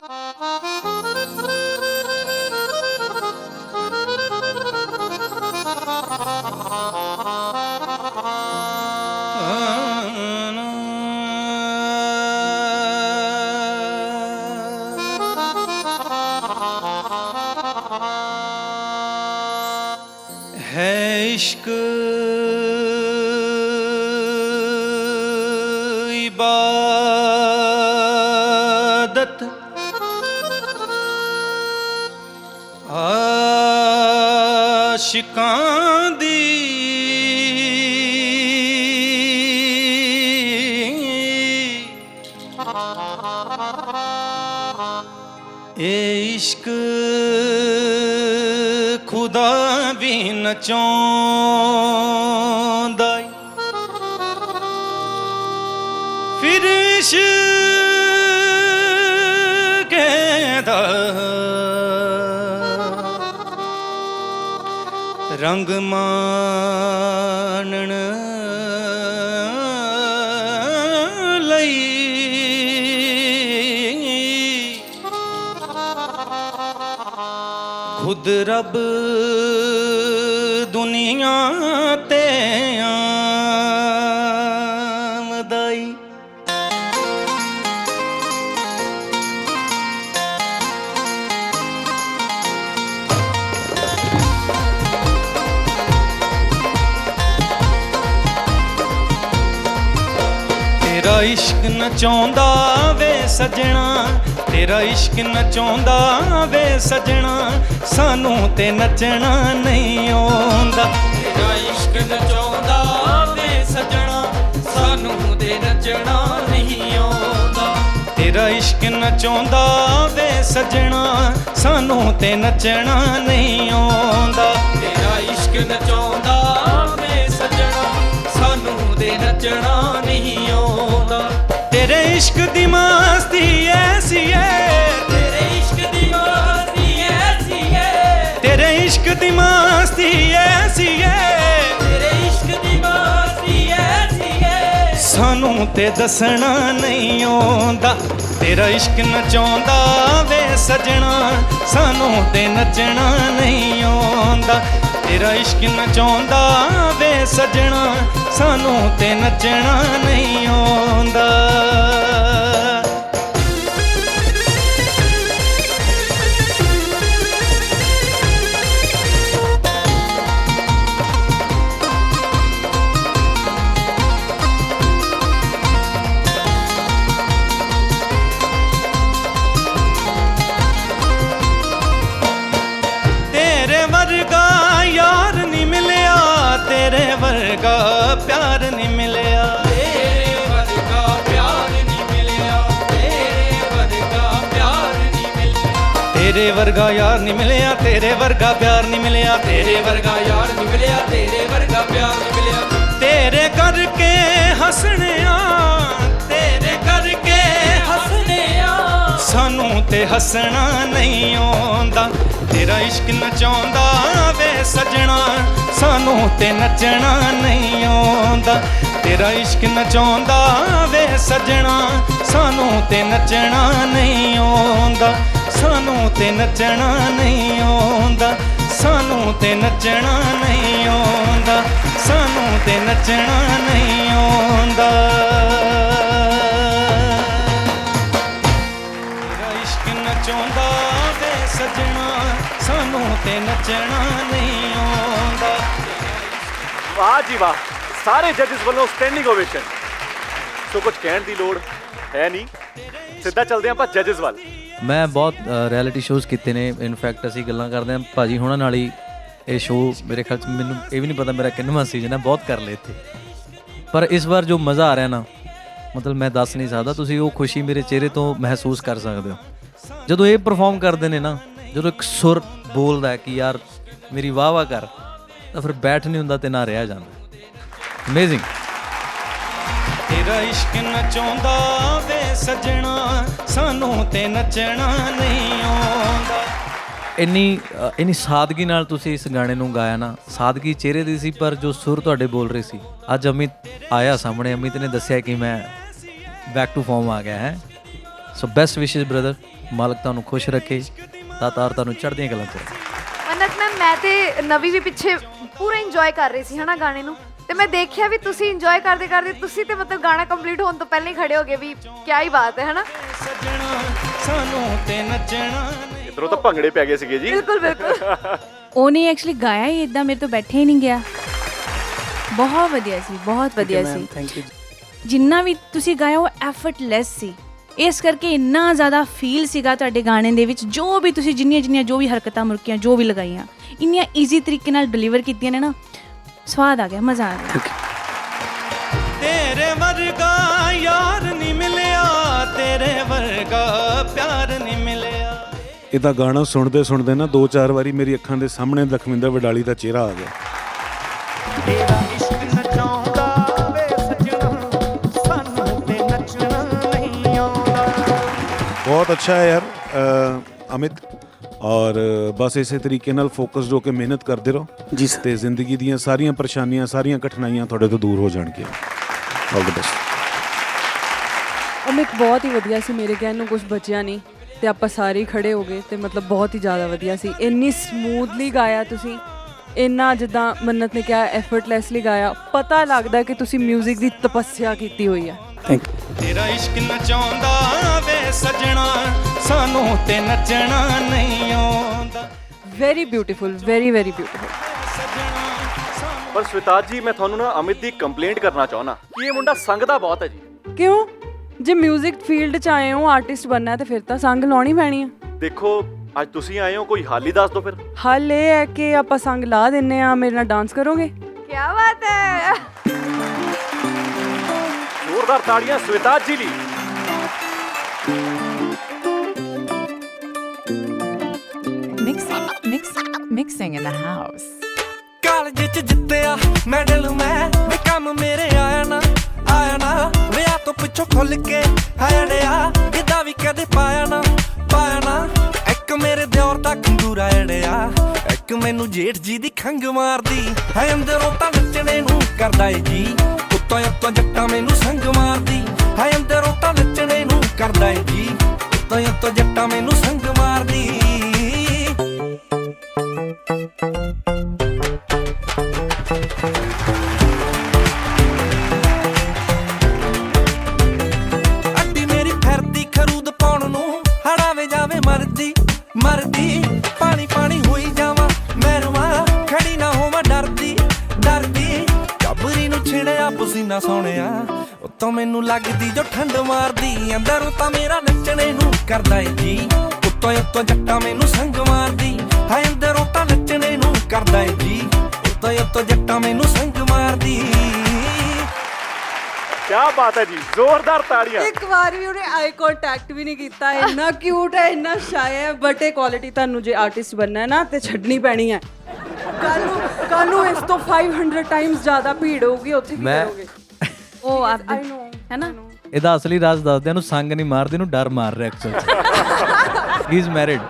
ਹੈ ਆਸ਼ਿਕਾਂ ਦੀ। ਇਹ ਇਸ਼ਕ ਖੁਦਾ ਵੀ ਨਚਾਉਂਦਾ ਰੰਗ ਮਾਣਨ ਲਈ। ਖੁਦ ਰੱਬ ਦੁਨੀਆ ਤੇਰਾ ਇਸ਼ਕ ਨਚਾਉਂਦਾ ਵੇ ਸਜਣਾ, ਤੇਰਾ ਇਸ਼ਕ ਨਚਾਉਂਦਾ ਵੇ ਸਜਣਾ, ਸਾਨੂੰ ਤੇ ਨੱਚਣਾ ਨਹੀਂ ਆਉਂਦਾ। ਤੇਰਾ ਇਸ਼ਕ ਨਚਾਉਂਦਾ ਵੇ ਸਜਣਾ, ਸਾਨੂੰ ਤੇ ਨੱਚਣਾ ਨਹੀਂ ਆਉਂਦਾ। ਤੇਰਾ ਇਸ਼ਕ ਨਚਾਉਂਦਾ ਵੇ ਸਜਣਾ, ਸਾਨੂੰ ਤੇ ਨੱਚਣਾ ਨਹੀਂ ਆਉਂਦਾ। ਤੇਰਾ ਇਸ਼ਕ ਨਚਾਉਂਦਾ ਵੇ ਸਜਣਾ, ਸਾਨੂੰ ਤੇ ਨੱਚਣਾ ਨਹੀਂ ਆਉਂਦਾ। ਇਸ਼ਕ ਦੀ ਮਸਤੀ ਐਸੀ ਏ ਤੇਰੇ ਇਸ਼ਕ ਦੀ ਮਸਤੀ ਐਸੀ ਏ ਤੇਰੇ ਇਸ਼ਕ ਦੀ ਮਸਤੀ ਐਸੀ ਏ ਤੇਰੇ ਇਸ਼ਕ ਦੀ ਮਸਤੀ ਐਸੀ ਏ ਸਾਨੂੰ ਤੇ ਦੱਸਣਾ ਨਹੀਂ ਆਉਂਦਾ। ਤੇਰਾ ਇਸ਼ਕ ਨਚਾਉਂਦਾ ਵੇ ਸਜਣਾ। ਸਾਨੂੰ ਤੇ ਨੱਚਣਾ ਨਹੀਂ ਆਉਂਦਾ। ਤੇਰਾ ਇਸ਼ਕ ਨਚਾਉਂਦਾ ਵੇ ਸਜਣਾ ਸਾਨੂੰ ਤੇ ਨੱਚਣਾ ਨਹੀਂ ਆਉਂਦਾ। ਵਰਗਾ ਪਿਆਰ ਨਹੀਂ ਮਿਲਿਆ। ਤੇਰੇ ਵਰਗਾ ਪਿਆਰ ਨਹੀਂ ਮਿਲਿਆ। ਤੇਰੇ ਵਰਗਾ ਪਿਆਰ ਨਹੀਂ ਮਿਲਿਆ। ਤੇਰੇ ਵਰਗਾ ਯਾਰ ਨਹੀਂ ਮਿਲਿਆ ਤੇਰੇ ਵਰਗਾ ਪਿਆਰ ਨਹੀਂ ਮਿਲਿਆ। ਤੇਰੇ ਵਰਗਾ ਯਾਰ ਨਹੀਂ ਮਿਲਿਆ ਤੇਰੇ ਵਰਗਾ ਪਿਆਰ ਨਹੀਂ ਮਿਲਿਆ। ਤੇਰੇ ਕਰਕੇ ਹੱਸਣਿਆ ਤੇ ਹੱਸਣਾ ਨਹੀਂ ਆਉਂਦਾ। ਤੇਰਾ ਇਸ਼ਕ ਨਚਾਉਂਦਾ ਵੇ ਸਜਣਾ, ਸਾਨੂੰ ਤੇ ਨੱਚਣਾ ਨਹੀਂ ਆਉਂਦਾ। ਤੇਰਾ ਇਸ਼ਕ ਨਚਾਉਂਦਾ ਵੇ ਸਜਣਾ, ਸਾਨੂੰ ਤੇ ਨੱਚਣਾ ਨਹੀਂ ਆਉਂਦਾ। ਸਾਨੂੰ ਤੇ ਨੱਚਣਾ ਨਹੀਂ ਆਉਂਦਾ। ਸਾਨੂੰ ਤੇ ਨੱਚਣਾ ਨਹੀਂ ਆਉਂਦਾ। ਸਾਨੂੰ ਤੇ ਨੱਚਣਾ ਨਹੀਂ ਸਾਨੂੰ ਤੇ ਨੱਚਣਾ ਨਹੀਂ ਆਉਂਦਾ ਵਾਹ ਜੀ ਵਾਹ। ਸਾਰੇ ਜੱਜਸ ਵੱਲੋਂ ਸਟੈਂਡਿੰਗ ਓਵੇਸ਼ਨ ਸੋ ਕੁਝ ਕਹਿਣ ਦੀ ਲੋੜ ਹੈ ਨਹੀਂ। ਸਿੱਧਾ ਚੱਲਦੇ ਆਪਾਂ ਜੱਜਸ ਵੱਲ। ਮੈਂ ਬਹੁਤ ਰਿਐਲਿਟੀ ਸ਼ੋਜ਼ ਕੀਤੇ ਨੇ। ਇਨਫੈਕਟ ਅਸੀਂ ਗੱਲਾਂ ਕਰਦੇ ਹਾਂ। ਭਾਜੀ ਹੁਣਾਂ ਨਾਲ ਹੀ ਇਹ ਸ਼ੋਅ ਮੇਰੇ ਖਿਆਲ ਚ ਮੈਨੂੰ ਇਹ ਵੀ ਨਹੀਂ ਪਤਾ ਮੇਰਾ ਕਿੰਨਵਾਂ ਸੀਜ਼ਨ ਹੈ। ਬਹੁਤ ਕਰ ਲਏ ਇੱਥੇ। ਪਰ ਇਸ ਵਾਰ ਜੋ ਮਜ਼ਾ ਆ ਰਿਹਾ ਨਾ, ਮਤਲਬ ਮੈਂ ਦੱਸ ਨਹੀਂ ਸਕਦਾ। ਤੁਸੀਂ ਉਹ ਖੁਸ਼ੀ ਮੇਰੇ ਚਿਹਰੇ ਤੋਂ ਮਹਿਸੂਸ ਕਰ ਸਕਦੇ ਹੋ। ਜਦੋਂ ਇਹ ਪਰਫਾਰਮ ਕਰਦੇ ਨੇ ਨਾ ਜਦੋਂ ਇੱਕ ਸੁਰ ਬੋਲਦਾ ਕਿ ਯਾਰ ਮੇਰੀ ਵਾਹ ਵਾਹ ਕਰ ਤਾਂ ਫਿਰ ਬੈਠ ਨਹੀਂ ਹੁੰਦਾ ਤੇ ਨਾ ਰਿਹਾ ਜਾਂਦਾ। ਅਮੇਜ਼ਿੰਗ ਤੇਰਾ ਇਸ਼ਕ ਨਚਾਉਂਦਾ ਵੇ ਸਜਣਾ ਸਾਨੂੰ ਤੇ ਨੱਚਣਾ ਨਹੀਂ ਆਉਂਦਾ। ਇੰਨੀ ਇੰਨੀ ਸਾਦਗੀ ਨਾਲ ਤੁਸੀਂ ਇਸ ਗਾਣੇ ਨੂੰ ਗਾਇਆ ਨਾ ਸਾਦਗੀ ਚਿਹਰੇ ਦੀ ਸੀ ਪਰ ਜੋ ਸੁਰ ਤੁਹਾਡੇ ਬੋਲ ਰਹੇ ਸੀ ਅੱਜ ਅਮਿਤ ਆਇਆ ਸਾਹਮਣੇ ਅਮਿਤ ਨੇ ਦੱਸਿਆ ਕਿ ਮੈਂ ਬੈਕ ਟੂ ਫਾਰਮ ਆ ਗਿਆ ਹੈ। ਸੋ ਬੈਸਟ ਵਿਸ਼ੇਸ ਬ੍ਰਦਰ ਮਾਲਕ ਤੁਹਾਨੂੰ ਖੁਸ਼ ਰੱਖੇ। ਦਾਤਾਰ ਤੁਹਾਨੂੰ ਚੜ੍ਹਦੀਆਂ ਕਲਾਂ ਚ ਮੰਨਤ ਮੈਮ ਮੈਂ ਤੇ ਨਵੀ ਵੀ ਪਿੱਛੇ ਪੂਰਾ ਇੰਜੋਏ ਕਰ ਰਹੀ ਸੀ ਹਨਾ ਗਾਣੇ ਨੂੰ? ਤੇ ਮੈਂ ਦੇਖਿਆ ਵੀ ਤੁਸੀਂ ਇੰਜੋਏ ਕਰਦੇ ਕਰਦੇ ਤੁਸੀਂ ਤੇ ਮਤਲਬ ਗਾਣਾ ਕੰਪਲੀਟ ਹੋਣ ਤੋਂ ਪਹਿਲਾਂ ਹੀ ਖੜੇ ਹੋ ਗਏ ਵੀ ਕੀ ਹੀ ਬਾਤ ਹੈ ਹਨਾ? ਸਜਣਾ ਸਾਨੂੰ ਤੇ ਨੱਚਣਾ ਨਹੀਂ ਇਧਰੋਂ ਤਾਂ ਭੰਗੜੇ ਪੈ ਗਏ ਸੀਗੇ ਜੀ। ਬਿਲਕੁਲ ਬਿਲਕੁਲ। ਉਹਨੇ ਐਕਚੁਅਲੀ ਗਾਇਆ ਹੀ ਇਦਾਂ ਮੇਰੇ ਤੋਂ ਬੈਠੇ ਹੀ ਨਹੀਂ ਗਿਆ। ਬਹੁਤ ਵਧੀਆ ਸੀ ਬਹੁਤ ਵਧੀਆ ਸੀ। ਥੈਂਕ ਯੂ ਜਿੰਨਾ ਵੀ ਤੁਸੀਂ ਗਾਇਆ ਉਹ ਐਫਰਟਲੈਸ ਸੀ। ਇਸ ਕਰਕੇ ਇੰਨਾ ਜ਼ਿਆਦਾ ਫੀਲ ਸੀਗਾ ਤੁਹਾਡੇ ਗਾਣੇ ਦੇ ਵਿੱਚ ਜੋ ਵੀ ਤੁਸੀਂ ਜਿੰਨੀਆਂ ਜਿੰਨੀਆਂ ਜੋ ਵੀ ਹਰਕਤਾਂ ਮੁਰਕੀਆਂ ਜੋ ਵੀ ਲਗਾਈਆਂ ਇੰਨੀਆਂ ਈਜ਼ੀ ਤਰੀਕੇ ਨਾਲ ਡਿਲੀਵਰ ਕੀਤੀਆਂ ਨੇ ਨਾ ਸਵਾਦ ਆ ਗਿਆ ਮਜ਼ਾ ਆ ਗਿਆ। ਤੇਰੇ ਵਰਗਾ ਯਾਰ ਨਹੀਂ ਮਿਲਿਆ ਤੇਰੇ ਵਰਗਾ ਪਿਆਰ ਨਹੀਂ ਮਿਲਿਆ। ਇਹਦਾ ਗਾਣਾ ਸੁਣਦੇ ਸੁਣਦੇ ਨਾ ਦੋ ਚਾਰ ਵਾਰੀ ਮੇਰੀ ਅੱਖਾਂ ਦੇ ਸਾਹਮਣੇ ਲਖਵਿੰਦਰ ਵਡਾਲੀ ਦਾ ਚਿਹਰਾ ਆ ਗਿਆ। ਬਹੁਤ ਅੱਛਾ ਹੈ ਯਾਰ ਅਮਿਤ ਔਰ ਬਸ ਇਸੇ ਤਰੀਕੇ ਨਾਲ ਫੋਕਸਡ ਹੋ ਕੇ ਮਿਹਨਤ ਕਰਦੇ ਰਹੋ ਜੀ ਤੇ ਜ਼ਿੰਦਗੀ ਦੀਆਂ ਸਾਰੀਆਂ ਪਰੇਸ਼ਾਨੀਆਂ ਸਾਰੀਆਂ ਕਠਿਨਾਈਆਂ ਤੁਹਾਡੇ ਤੋਂ ਦੂਰ ਹੋ ਜਾਣਗੀਆਂ ਆਲ ਦ ਬੈਸਟ ਅਮਿਤ ਬਹੁਤ ਹੀ ਵਧੀਆ ਸੀ ਮੇਰੇ ਕਹਿਣ ਨੂੰ ਕੁਝ ਬਚਿਆ ਨਹੀਂ ਤੇ ਆਪਾਂ ਸਾਰੇ ਖੜੇ ਹੋ ਗਏ ਤੇ ਮਤਲਬ ਬਹੁਤ ਹੀ ਜ਼ਿਆਦਾ ਵਧੀਆ ਸੀ ਇੰਨੀ ਸਮੂਥਲੀ ਗਾਇਆ ਤੁਸੀਂ ਇੰਨਾ ਜਿੱਦਾਂ ਮੰਨਤ ਨੇ ਕਿਹਾ ਐਫਰਟਲੈਸਲੀ ਗਾਇਆ ਪਤਾ ਲੱਗਦਾ ਕਿ ਤੁਸੀਂ 뮤직 ਦੀ ਤਪੱਸਿਆ ਕੀਤੀ ਹੋਈ ਹੈ ਤੇਰਾ ਇਸ਼ਕ ਨਚਾਉਂਦਾ ਵੇ ਸਜਣਾ ਸਾਨੂੰ ਤੇ ਨੱਚਣਾ ਨਹੀਂ ਆਉਂਦਾ। Very beautiful very very beautiful ਸਜਣਾ ਸਾਨੂੰ ਪਰ ਸਵਿਤਾਜ ਜੀ ਮੈਂ ਤੁਹਾਨੂੰ ਨਾ ਅਮਿਤ ਦੀ ਕੰਪਲੇਂਟ ਕਰਨਾ ਚਾਹੁੰਦਾ। ਕਿ ਇਹ ਮੁੰਡਾ ਸੰਗਦਾ ਬਹੁਤ ਹੈ ਜੀ? ਕਿਉਂ? ਜੇ 뮤직 ਫੀਲਡ ਚ ਆਏ ਹੋ ਆਰਟਿਸਟ ਬਣਨਾ ਹੈ ਤੇ ਫਿਰ ਤਾਂ ਸੰਗ ਲਾਉਣੀ ਪੈਣੀ ਹੈ ਦੇਖੋ ਅੱਜ ਤੁਸੀਂ ਆਏ ਹੋ ਕੋਈ ਹਾਲ ਹੀ ਦੱਸ ਦਿਓ ਫਿਰ। ਹੱਲ ਇਹ ਹੈ ਕਿ ਆਪਾਂ ਸੰਗ ਲਾ ਦਿੰਨੇ ਆ ਮੇਰੇ ਨਾਲ ਡਾਂਸ ਕਰੋਗੇ? ਕੀ ਬਾਤ ਹੈ। ਜ਼ੋਰਦਾਰ ਤਾੜੀਆਂ ਸਵਿਤਾਜ ਜੀ ਲਈ। Mixing, mix, mixing in the house. College ਚ ਜਿੱਤਿਆ ਮੈਡਲ ਮੈਂ ਵੇ ਕੰਮ ਮੇਰੇ ਆਇਆ ਨਾ ਆਇਆ ਨਾ। ਵਿਆਹ ਤੋਂ ਪਿੱਛੋਂ ਖੁੱਲ ਕੇ ਆੜਿਆ ਜਿੱਦਾਂ ਵੀ ਕਦੇ ਪਾਇਆ ਨਾ ਪਾਇਆ ਨਾ। ਇੱਕ ਮੇਰੇ ਦਿਓਰ ਦਾ ਖੰਗੂਰਾ ਅੜਿਆ ਇੱਕ ਮੈਨੂੰ ਜੇਠ ਜੀ ਦੀ ਖੰਗ ਮਾਰਦੀ। ਹੈ ਅੰਦਰੋਂ ਤਾਂ ਨੱਚਣੇ ਨੂੰ ਕਰਦਾ ਏ ਜੀ ਉੱਤੋਂ ਉੱਤੋਂ ਜੱਟਾਂ ਮੈਨੂੰ ਸੰਗ ਮਾਰਦੀ। ਹੈ ਅੰਦਰੋਂ ਤਾਂ ਨੱਚਣੇ ਨੂੰ ਕਰਦਾ ਏ ਜੀ। ਉੱਤੋਂ ਉੱਤੋਂ ਜੱਟਾ ਮੈਨੂੰ ਸੰਗ ਮਾਰਦੀ। ਪਸੀਨਾ ਸੋਹਣਿਆ ਉੱਤੋਂ ਮੈਨੂੰ ਲੱਗਦੀ ਜੋ ਠੰਡ ਮਾਰਦੀ ਅੰਦਰੋਂ ਤਾਂ ਮੇਰਾ ਨੱਚਣੇ ਨੂੰ ਕਰਦਾ ਏ ਜੀ। ਉੱਤੋਂ ਉੱਤੋਂ ਜੱਟਾਂ ਮੈਨੂੰ ਸੰਗ ਮਾਰਦੀ ਹਾਏ ਅੰਦਰੋਂ ਤਾਂ ਨੱਚਣੇ ਨੂੰ ਕਰਦਾ ਏ ਜੀ। ਉੱਤੋਂ ਉੱਤੋਂ ਜੱਟਾਂ ਮੈਨੂੰ ਸੰਗ ਮਾਰਦੀ। ਕੀ ਬਾਤ ਹੈ ਜੀ ਜ਼ੋਰਦਾਰ ਤਾੜੀਆਂ। ਇੱਕ ਵਾਰ ਵੀ ਉਹਨੇ ਆਈ ਕੰਟੈਕਟ ਵੀ ਨਹੀਂ ਕੀਤਾ। ਇੰਨਾ ਕਿਊਟ ਹੈ ਇੰਨਾ ਸ਼ਾਇ ਹੈ ਬਟ ਇਹ ਕੁਆਲਿਟੀ ਤੁਹਾਨੂੰ ਜੇ ਆਰਟਿਸਟ ਬਣਨਾ ਹੈ ਨਾ ਤੇ ਛੱਡਣੀ ਪੈਣੀ ਹੈ। ਕੱਲ ਨੂੰ ਕੱਲ ਨੂੰ ਇਸ ਤੋਂ 500 ਟਾਈਮਸ ਜ਼ਿਆਦਾ ਭੀੜ ਹੋਊਗੀ ਉੱਥੇ ਕੀ ਮੈਂ- ਕਰੋਗੇ? ਉਹ ਆਪ ਆਈ ਨੋ ਹੈ ਨਾ ਇਹਦਾ ਅਸਲੀ ਰਾਜ਼ ਦੱਸਦੇ ਨੂੰ ਸੰਗ ਨਹੀਂ ਮਾਰਦੇ ਨੂੰ ਡਰ ਮਾਰ ਰਿਹਾ ਐਕਚੁਅਲ ਹੀ ਇਜ਼ ਮੈਰਿਡ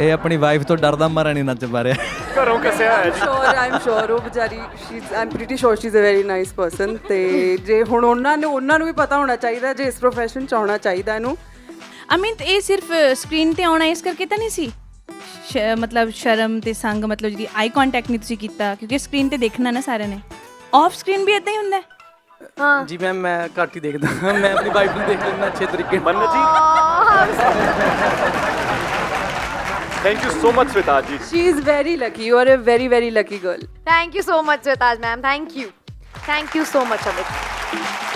ਇਹ ਆਪਣੀ ਵਾਈਫ ਤੋਂ ਡਰਦਾ ਮਾਰਾ ਨਹੀਂ ਨੱਚ ਪਾ ਰਿਹਾ। ਘਰੋਂ ਕੱਸਿਆ ਹੈ ਜੀ। ਸ਼ੋਰ ਆਮ ਸ਼ੋਰ ਉਹ ਵਿਚਾਰੀ she I'm pretty sure she is a very nice person ਤੇ ਜੇ ਹੁਣ ਉਹਨਾਂ ਨੂੰ ਉਹਨਾਂ ਨੂੰ ਵੀ ਪਤਾ ਹੋਣਾ ਚਾਹੀਦਾ ਜੇ ਇਸ profession ਚ ਆਉਣਾ ਚਾਹੀਦਾ ਇਹਨੂੰ। ਅਮਿਤ ਇਹ ਸਿਰਫ ਸਕਰੀਨ ਤੇ ਆਉਣਾ ਇਸ ਕਰਕੇ ਤਾਂ ਨਹੀਂ ਸ਼- ਮਤਲਬ ਸ਼ਰਮ ਤੇ ਸੰਗ ਮਤਲਬ ਜਿਹੜੀ ਆਈ ਕੰਟੈਕਟ ਨਹੀਂ ਤੁਸੀਂ ਕੀਤਾ ਕਿਉਂਕਿ ਸਕਰੀਨ ਤੇ ਦੇਖਣਾ ਨਾ ਸਾਰਿਆਂ ਨੇ ਆਫ ਸਕਰੀਨ ਵੀ ਇਦਾਂ ਹੀ ਹੁੰਦਾ ਹੈ ਹਾਂ ਜੀ ਮੈਮ ਮੈਂ ਘੱਟ ਹੀ ਦੇਖਦਾ ਮੈਂ ਆਪਣੀ ਵਾਈਫ ਨੂੰ ਦੇਖ ਲੈਂਦਾ ਅੱਛੇ ਤਰੀਕੇ ਨਾਲ Mannat ji thank you so much Savitaj ji she is very lucky you are a very very lucky girl thank you so much Savitaj ma'am thank you thank you so much Amit